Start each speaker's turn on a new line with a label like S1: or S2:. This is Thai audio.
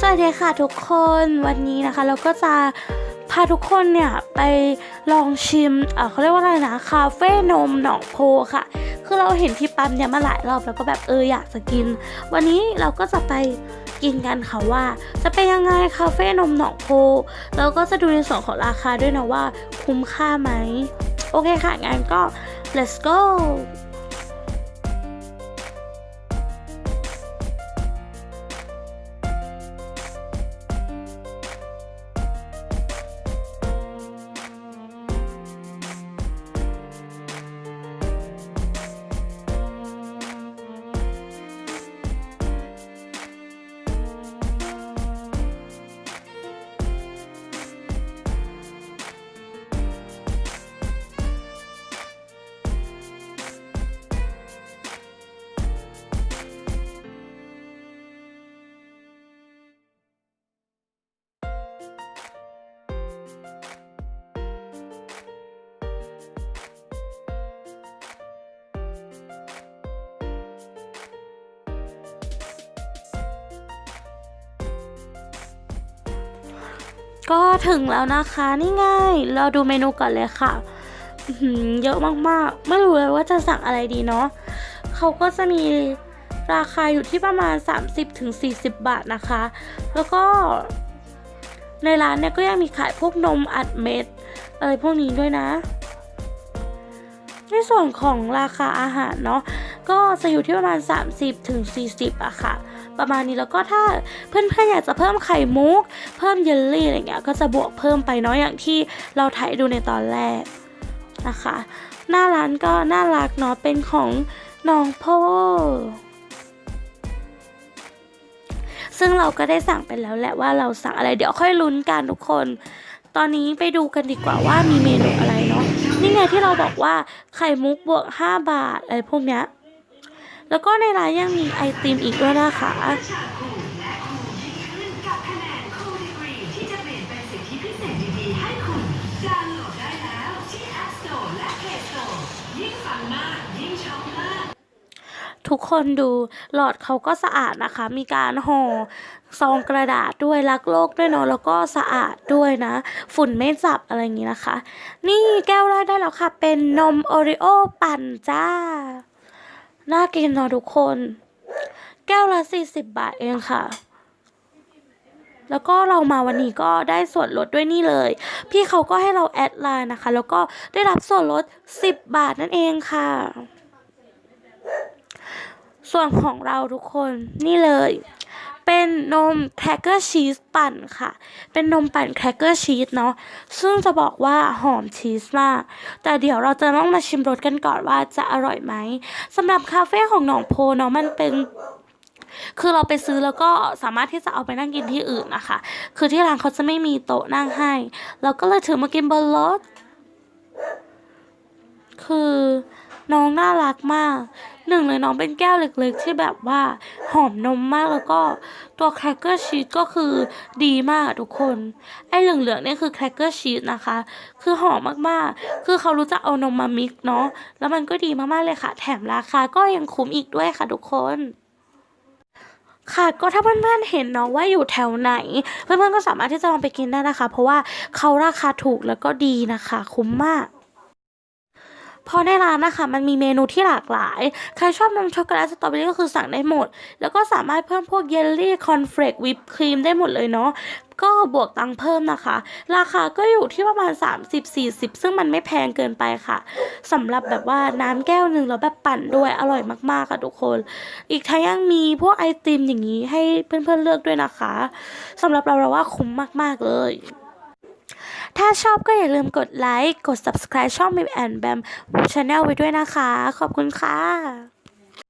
S1: สวัสดีค่ะทุกคนวันนี้นะคะ เราก็จะพาทุกคนเนี่ยไปลองชิมเอ่อเขาเรียกว่าอะไรนะคาเฟ่นมหนองโพค่ะ คือเราเห็นที่ปั๊มเนี่ยมาหลายรอบแล้วก็แบบเอออยากจะกิน วันนี้เราก็จะไปกินกันค่ะว่า จะเป็นยังไงคาเฟ่นมหนองโพแล้วก็จะดูในส่วนของราคาด้วยนะว่าคุ้มค่าไหมโอเคค่ะงั้นก็ let's go ก็ถึงแล้วนะคะนี่ไงเราดูเมนูก่อนเลยค่ะเยอะมากๆ ไม่รู้เลยว่าจะสั่งอะไรดีเนาะเขาก็จะมีราคาอยู่ที่ประมาณ 30-40 บาทนะคะ แล้วก็ในร้านเนี่ยก็ยังมีขายพวกนมอัดเม็ดอะไรพวกนี้ด้วยนะ ในส่วนของราคาอาหารเนาะก็จะอยู่ที่ประมาณ 30ถึง40อะค่ะ ประมาณนี้แล้วก็ถ้าเพื่อนๆอยากจะเพิ่มไข่มุก เพิ่มเยลลี่อะไรเงี้ยก็จะบวกเพิ่มไปเนาะอย่างที่เราถ่ายดูในตอนแรกนะคะ หน้าร้านก็น่ารักเนาะเป็นของน้องโพซึ่งเราก็ได้สั่งไปแล้วแหละว่าเราสั่งอะไรเดี๋ยวค่อยลุ้นกันทุกคน ตอนนี้ไปดูกันดีกว่าว่ามีเมนูอะไรเนาะนี่ไงที่เราบอกว่าไข่มุกบวก 5 บาทอะไรพวกเนี้ย แล้วก็ในร้านยังมีไอติมอีกด้วยนะคะ
S2: ทุกยิ่งช็อปมาก
S1: ทุกคนดูหลอดเขาก็สะอาดนะคะ มีการห่อซองกระดาษด้วยรักโลกด้วยเนาะแล้วก็สะอาดด้วยนะ ฝุ่นไม่จับอะไรอย่างนี้นะคะ นี่แก้วแรกได้แล้วค่ะ เป็นนมโอริโอปั่นจ้า น่ากินเนาะทุกคน แก้วละสี่สิบาทเองค่ะ แล้วก็เรามาวันนี้ก็ได้ส่วนลดด้วยนี่เลย พี่เขาก็ให้เราแอดไลน์นะคะ แล้วก็ได้รับส่วนลด 10 บาทนั่นเองค่ะ ส่วนของเราทุกคนนี่เลย เป็นนมแครกเกอร์ชีสปั่นค่ะ เป็นนมปั่นแครกเกอร์ชีสเนาะ ซึ่งจะบอกว่าหอมชีสมาก แต่เดี๋ยวเราจะต้องมาชิมรสกันก่อนว่าจะอร่อยไหมสำหรับคาเฟ่ของหนองโพเนาะมันเป็นคือเราไปซื้อแล้วก็สามารถที่จะเอาไปนั่งกินที่อื่นนะคะ คือที่ร้านเขาจะไม่มีโต๊ะนั่งให้ เราก็เลยถือมากินบนรถ คือน้องน่ารักมาก หนึ่งเลยน้องเป็นแก้วเล็กๆ ที่แบบว่าหอมนมมากแล้วก็ตัวแครกเกอร์ชีสก็คือดีมากทุกคน ไอ้เหลืองๆเนี่ยคือแครกเกอร์ชีสนะคะ คือหอมมากๆ คือเขารู้จักเอานมมามิกเนาะแล้วมันก็ดีมากๆเลยค่ะ แถมราคาก็ยังคุ้มอีกด้วยค่ะทุกคนค่ะก็ถ้าเพื่อนๆเห็นเนาะว่าอยู่แถวไหน เพื่อนๆก็สามารถที่จะลองไปกินได้นะคะ เพราะว่าเขาราคาถูกแล้วก็ดีนะคะ คุ้มมาก พราะในร้านนะคะมันมีเมนูที่หลากหลาย ใครชอบนมช็อกโกแลตสตรอเบอรี่ก็คือสั่งได้หมด แล้วก็สามารถเพิ่มพวกเยลลี่คอนเฟลกวิปครีมได้หมดเลยเนาะก็บวกตังค์เพิ่มนะคะ ราคาก็อยู่ที่ประมาณ 30-40 ซึ่งมันไม่แพงเกินไปค่ะสำหรับแบบว่าน้ำแก้วหนึ่งแล้วแบบปั่นด้วยอร่อยมากๆค่ะทุกคน อีกทั้งยังมีพวกไอติมอย่างนี้ให้เพื่อนๆเลือกด้วยนะคะสำหรับเราเราว่าคุ้มมากๆเลย ถ้าชอบก็อย่าลืมกดไลค์ กด subscribe ช่อง m i m and Bam Channel ไว้ด้วยนะคะ ขอบคุณค่ะ